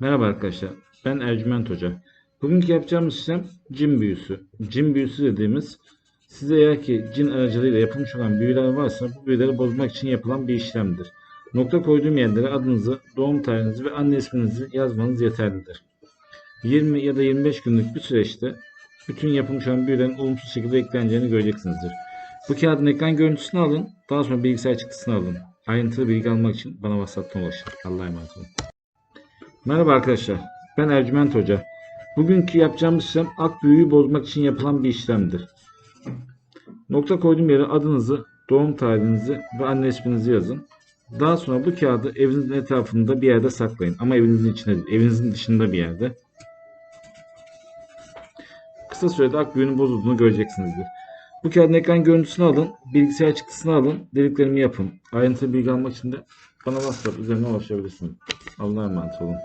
Merhaba arkadaşlar, ben Ercüment Hoca. Bugünkü yapacağımız işlem cin büyüsü. Cin büyüsü dediğimiz, size eğer ki cin aracılığıyla yapılmış olan büyüler varsa bu büyüleri bozmak için yapılan bir işlemdir. Nokta koyduğum yerlere adınızı, doğum tarihinizi ve anne isminizi yazmanız yeterlidir. 20 ya da 25 günlük bir süreçte bütün yapılmış olan büyülerin olumsuz şekilde ekleneceğini göreceksinizdir. Bu kağıdın ekran görüntüsünü alın, daha sonra bilgisayar çıktısını alın. Ayrıntılı bilgi almak için bana WhatsApp'tan ulaşın. Allah'a emanet olun. Merhaba arkadaşlar, ben Ercüment Hoca. Bugünkü yapacağımız işlem ak büyüyü bozmak için yapılan bir işlemdir. Nokta koyduğum yere adınızı, doğum tarihinizi ve anne isminizi yazın. Daha sonra bu kağıdı evinizin etrafında bir yerde saklayın. Ama evinizin içinde değil, evinizin dışında bir yerde. Kısa sürede ak büyünün bozulduğunu göreceksinizdir. Bu kağıdın ekran görüntüsünü alın, bilgisayar çıktısını alın, dediklerimi yapın. Ayrıntılı bilgi almak için de bana WhatsApp üzerinden ulaşabilirsiniz. Allah'a emanet olun.